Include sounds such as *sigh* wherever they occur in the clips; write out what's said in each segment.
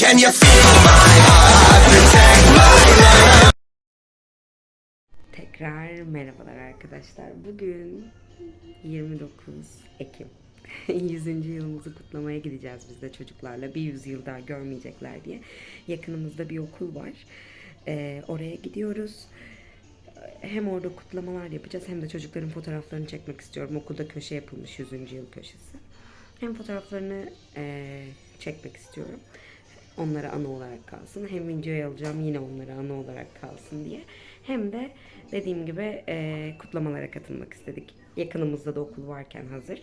Can you feel my heart? Protect my love. Tekrar merhabalar arkadaşlar. Bugün 29 Ekim. *laughs* 100. yılımızı kutlamaya gideceğiz biz de çocuklarla. Bir yüzyıl daha görmeyecekler diye. Yakınımızda bir okul var. Ee, oraya gidiyoruz. Hem orada kutlamalar yapacağız hem de çocukların fotoğraflarını çekmek istiyorum. Okulda köşe yapılmış 100. yıl köşesi. Hem fotoğraflarını eee, çekmek istiyorum. Onlara anı olarak kalsın. Hem videoya alacağım yine onlara anı olarak kalsın diye. Hem de dediğim gibi eee, kutlamalara katılmak istedik. Yakınımızda da okul varken hazır.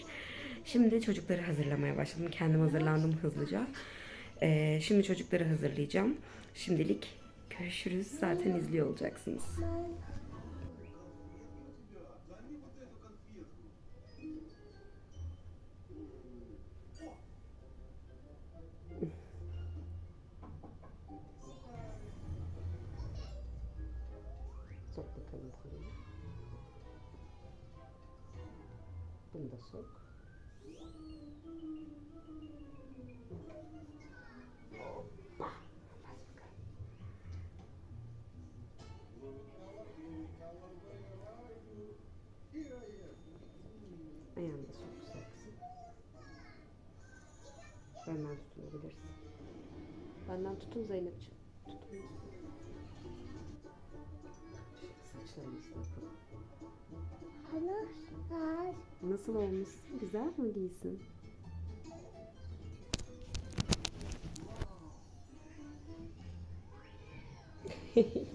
Şimdi çocukları hazırlamaya başladım. Kendim hazırlandım hızlıca. Eee, şimdi çocukları hazırlayacağım. Şimdilik görüşürüz. Zaten izliyor olacaksınız. Sok bakalım konuyu. Bunu da sok. Hoppa. Ayağını da sok güzelsin. Benden tutunabilirsin. Benden tutun Zeynep'ciğim. Yapalım. Nasıl olmuşsun? Güzel mi değilsin? Çocuk *laughs*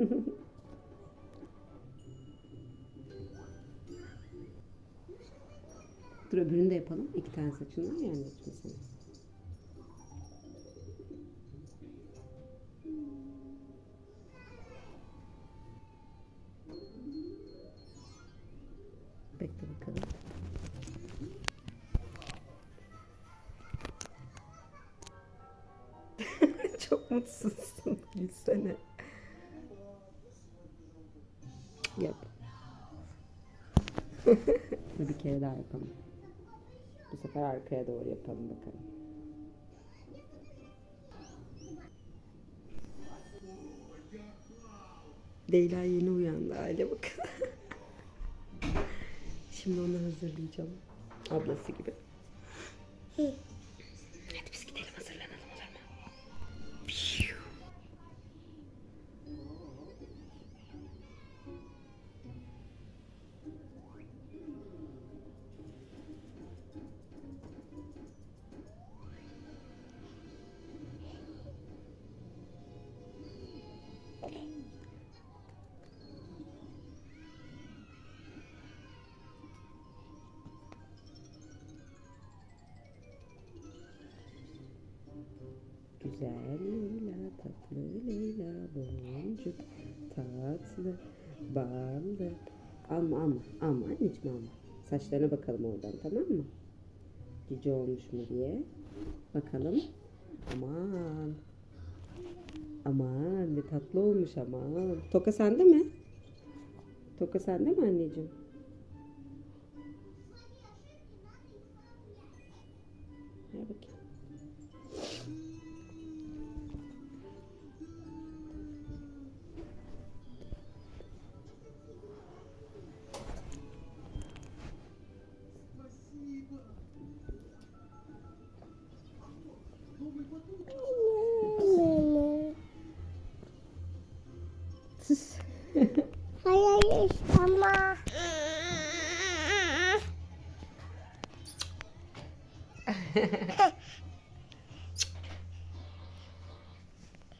Dur öbürünü de yapalım. İki tane saçından yani senin. Bekle bakalım. *laughs* Çok mutsuzsun. Gülsene. Yap. *laughs* Bir kere daha yapalım. Bu sefer arkaya doğru yapalım bakalım. Leyla yeni uyandı hale bakın. *laughs* Şimdi onu hazırlayacağım. Ablası gibi. Güzel Leyla, tatlı Leyla, boncuk, tatlı, ballı. Alma alma, alma anneciğim alma. Saçlarına bakalım oradan tamam mı? Cici olmuş mu diye. Bakalım. Aman. Aman ne tatlı olmuş aman. Toka sende mi? Toka sende mi anneciğim? Ver bakayım.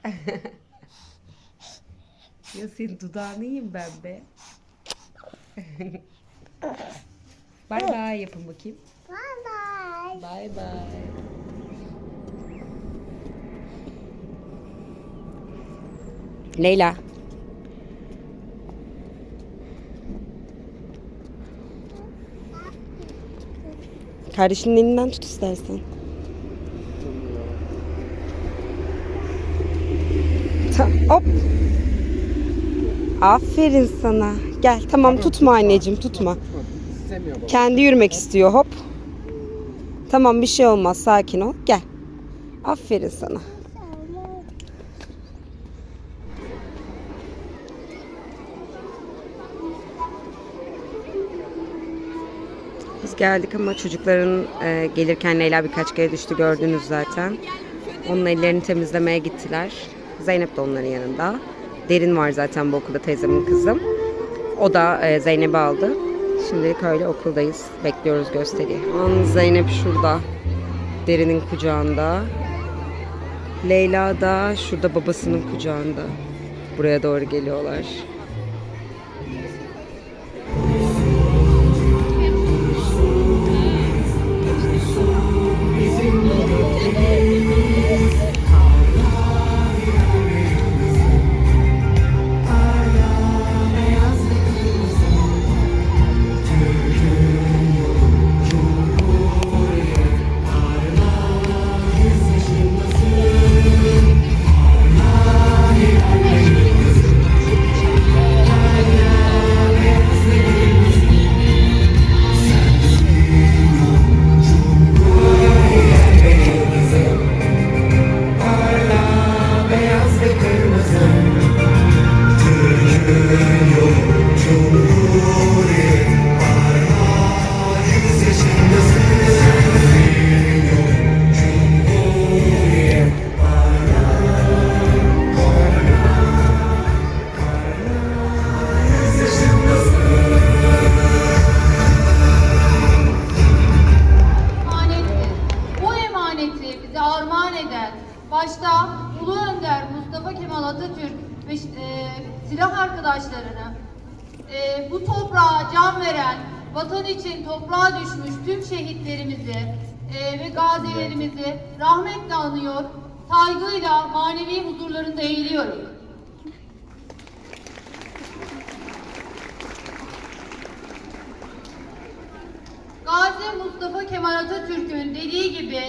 *laughs* Ya senin dudağını yiyeyim ben be. *laughs* Bay bay yapın bakayım. Bye bye. Bay bay. Leyla. Kardeşinin elinden tut istersen. Hop. Aferin sana. Gel tamam tutma anneciğim tutma. Kendi yürümek istiyor hop. Tamam bir şey olmaz sakin ol. Gel. Aferin sana. Biz geldik ama çocukların e, gelirken Leyla birkaç kere düştü gördünüz zaten. Onun ellerini temizlemeye gittiler. Zeynep de onların yanında. Derin var zaten bu okulda teyzemin kızım. O da e, Zeynep'i aldı. Şimdilik öyle okuldayız. Bekliyoruz gösteriyi. An Zeynep şurada. Derin'in kucağında. Leyla da şurada babasının kucağında. Buraya doğru geliyorlar. Toprağa can veren, vatan için toprağa düşmüş tüm şehitlerimizi e, ve gazilerimizi rahmetle anıyor, saygıyla manevi huzurlarında eğiliyorum. Gazi Mustafa Kemal Atatürk'ün dediği gibi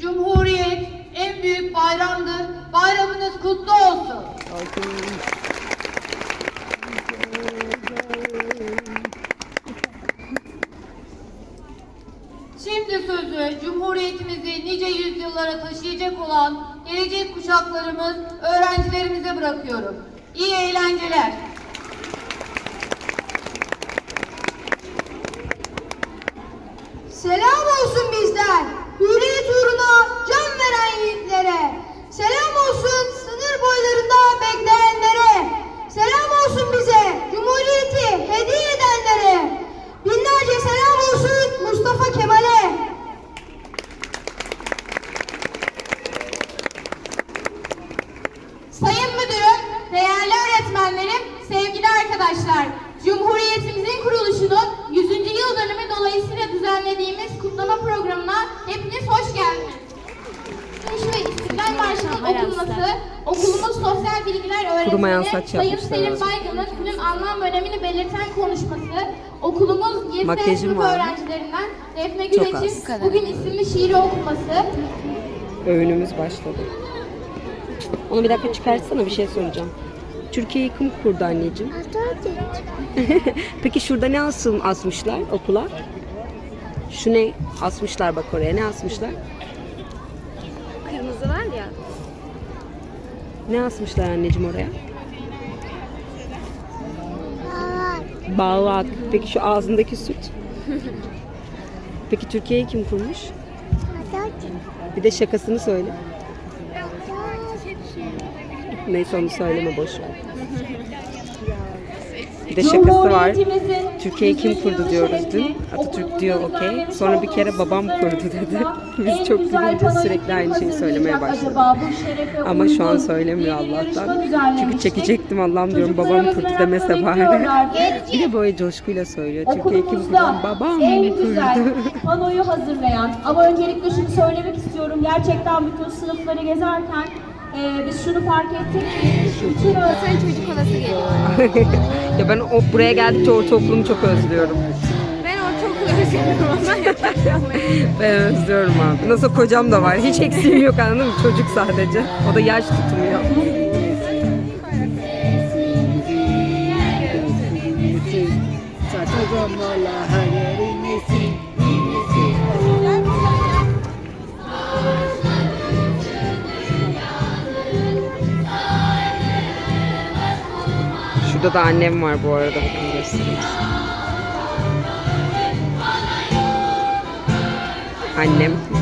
Cumhuriyet en büyük bayramdır. Bayramınız kutlu olsun. Şimdi sözü Cumhuriyetimizi nice yüzyıllara taşıyacak olan gelecek kuşaklarımız, öğrencilerimize bırakıyorum. İyi eğlenceler. Saç Sayın yapmışlar Selim. Baygın'ın günün anlam ve önemini belirten konuşması, okulumuz 7. Makyajım sınıf var mı? öğrencilerinden Defne Çok Güleç'in az. bugün isimli şiiri okuması, Öğünümüz başladı. Onu bir dakika çıkartsana bir şey soracağım. Türkiye'yi kim kurdu anneciğim? *laughs* Peki şurada ne asım asmışlar okula? Şu ne asmışlar bak oraya ne asmışlar? Kırmızı var ya. Ne asmışlar anneciğim oraya? Bağlak. Peki şu ağzındaki süt? Peki Türkiye'yi kim kurmuş? Bir de şakasını söyle. Neyse onu söyleme boş ver. De şakası var. Türkiye'yi kim kurdu diyoruz dün. Atatürk diyor okey. Sonra bir kere babam kurdu dedi. *laughs* Biz çok gülünce sürekli aynı şeyi söylemeye başladık. Ama şu an söylemiyor Allah'tan. Çünkü çekecektim Allah'ım diyorum babam kurdu demese bari. Bir de böyle coşkuyla söylüyor. Türkiye'yi kim kurdu? Babam en güzel kurdu. panoyu hazırlayan ama öncelikle şunu söylemek istiyorum gerçekten bütün sınıfları gezerken Ee, biz şunu fark ettik ki bütün öğretmen çocuk odası geliyor. *laughs* ya ben o, buraya geldikçe ortaokulumu çok özlüyorum. Ben ortaokulu özlüyorum ama. *laughs* Ben özlüyorum abi. Nasıl kocam da var. Hiç eksiğim yok anladın mı? Çocuk sadece. O da yaş tutmuyor. Şurada da annem var bu arada. Annem.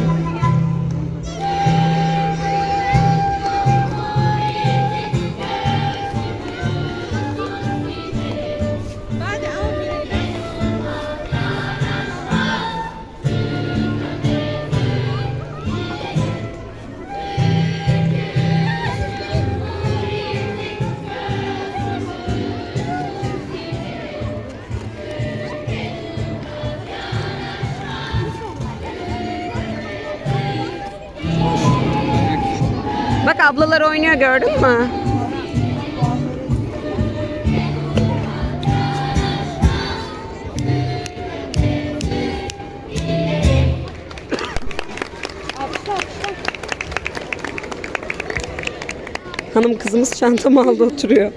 Ablalar oynuyor gördün mü? Hanım kızımız çantamı aldı oturuyor.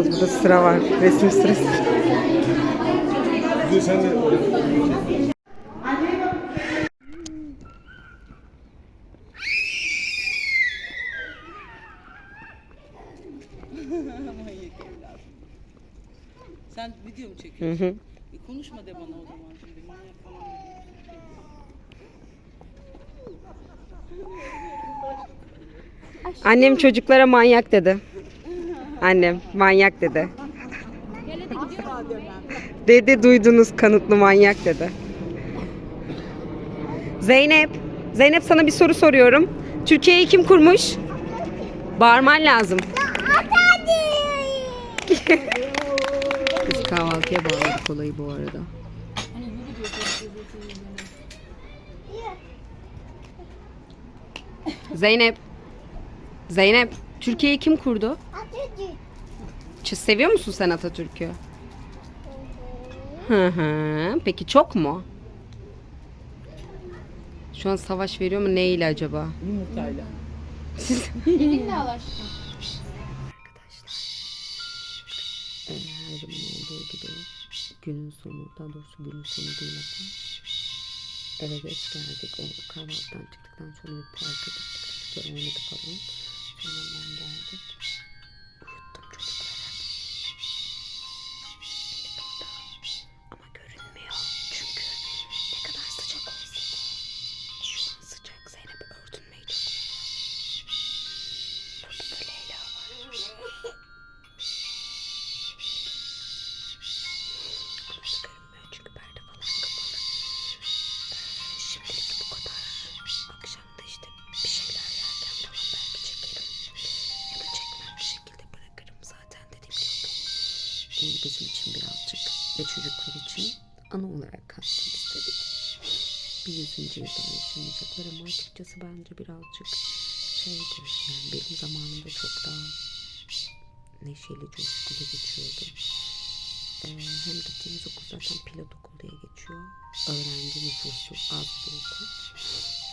İnanılmaz burada sıra var. Resim sırası. Sen video mu çekiyorsun? Hı hı. E, konuşma de bana o zaman şimdi. Manyak falan Annem çocuklara manyak dedi. Annem manyak dedi. Dedi duydunuz kanıtlı manyak dedi. Zeynep, Zeynep sana bir soru soruyorum. Türkiye'yi kim kurmuş? Bağırman lazım. Biz kahvaltıya bağladık olayı bu arada. Zeynep. Zeynep, Türkiye'yi kim kurdu? Seviyor musun sen Atatürk'ü? Hı hı. Peki çok mu? Şu an savaş veriyor mu? Neyle acaba? Yumurtayla. Elinle al aşkım. Her zaman olduğu gibi günün sonu, daha doğrusu günün sonu değil ama eve geç geldik. O kahvaltıdan çıktıktan sonra bir parka gittik. Çocuklar oynadı falan. Sonra ben geldik. Ve çocuklar için ana olarak kalsın istedik. Bir yüzüncü yılda yaşamayacaklar ama açıkçası bence birazcık şeydi. Yani benim zamanımda çok daha neşeli, coşkulu geçiyordu. Ee, hem gittiğimiz okul zaten pilot okul diye geçiyor. Öğrenci nüfusu az bir okul.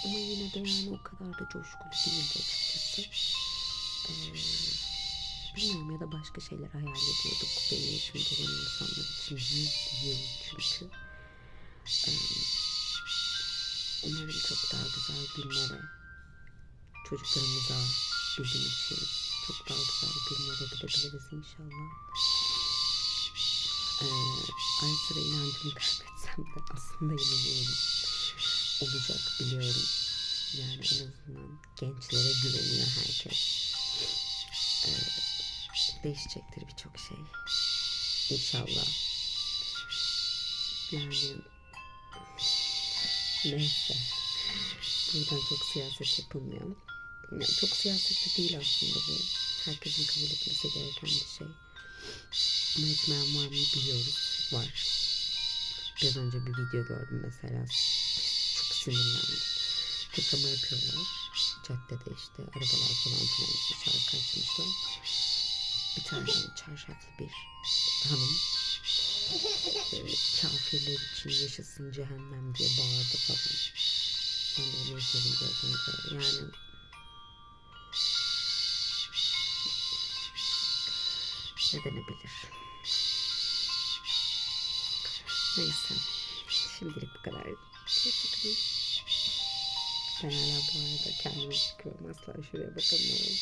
Ama yine de yani o kadar da coşkulu değildi açıkçası. Ee, bilmiyorum ya da başka şeyler hayal ediyorduk. Benim yaşımda olan insanlar için 100 yıl çünkü. Umarım çok daha güzel günlere çocuklarımıza bizim için çok daha güzel günlere gidebiliriz inşallah. Ee, ara sıra inancımı kaybetsem de aslında inanıyorum. Olacak biliyorum. Yani en azından gençlere güveniyor herkes. Ee, değişecektir birçok şey. İnşallah. Yani neyse. Buradan çok siyaset yapılmıyor. Yani çok siyasetli değil aslında bu. Herkesin kabul etmesi gereken bir şey. Ama etmeyen var mı biliyoruz. Var. Biraz önce bir video gördüm mesela. Çok sinirlendim. Kutlama yapıyorlar. Caddede işte arabalar falan filan işte şarkı açmışlar. Bir tane çarşaflı bir hanım e, kafirler için yaşasın cehennem diye bağırdı falan. Ben de onu izledim biraz önce. Yani ne denebilir? Neyse. Şimdilik bu kadar. Ben hala bu arada kendime bakıyorum. Asla şuraya bakamıyorum.